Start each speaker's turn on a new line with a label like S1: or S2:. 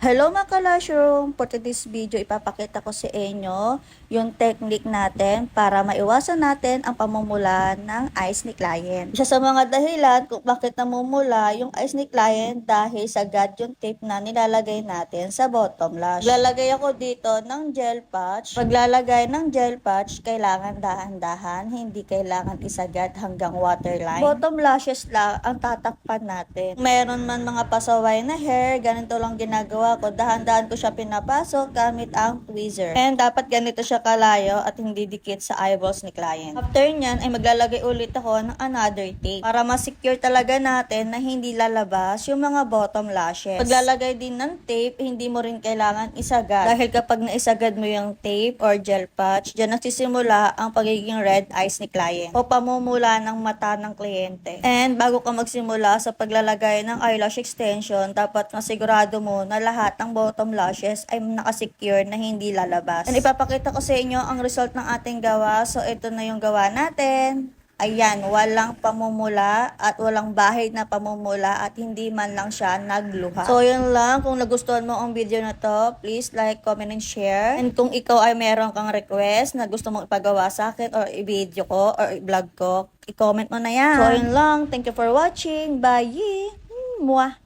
S1: Hello mga kalashroom! For today's video, ipapakita ko sa inyo yung technique natin para maiwasan natin ang pamumula ng eyes ni client. Isa sa mga dahilan kung bakit namumula yung eyes ni client dahil sagad yung tape na nilalagay natin sa bottom lash. Lalagay ako dito ng gel patch. Paglalagay ng gel patch, kailangan dahan-dahan, hindi kailangan isagad hanggang waterline. Bottom lashes lang ang tatakpan natin. Meron man mga pasaway na hair, ganito lang ginagawa ko. Dahan-dahan ko siya pinapasok gamit ang tweezer. And dapat ganito siya kalayo at hindi dikit sa eyeballs ni client. After nyan, ay maglalagay ulit ako ng another tape para ma-secure talaga natin na hindi lalabas yung mga bottom lashes. Paglalagay din ng tape, hindi mo rin kailangan isagad. Dahil kapag naisagad mo yung tape or gel patch, dyan nagsisimula ang pagiging red eyes ni client o pamumula ng mata ng kliyente. And bago ka magsimula sa paglalagay ng eyelash extension, dapat masigurado mo na lahat ng bottom lashes ay nakasecure na hindi lalabas. And ipapakita ko sa inyo ang result ng ating gawa. So ito na yung gawa natin. Ayan, walang pamumula at walang bahid na pamumula at hindi man lang siya nagluha. So, yun lang. Kung nagustuhan mo ang video na to, please like, comment, and share. And kung ikaw ay meron kang request na gusto mong ipagawa sa akin or i-video ko or i-vlog ko, i-comment mo na yan. So, yun lang. Thank you for watching. Bye! Mwah!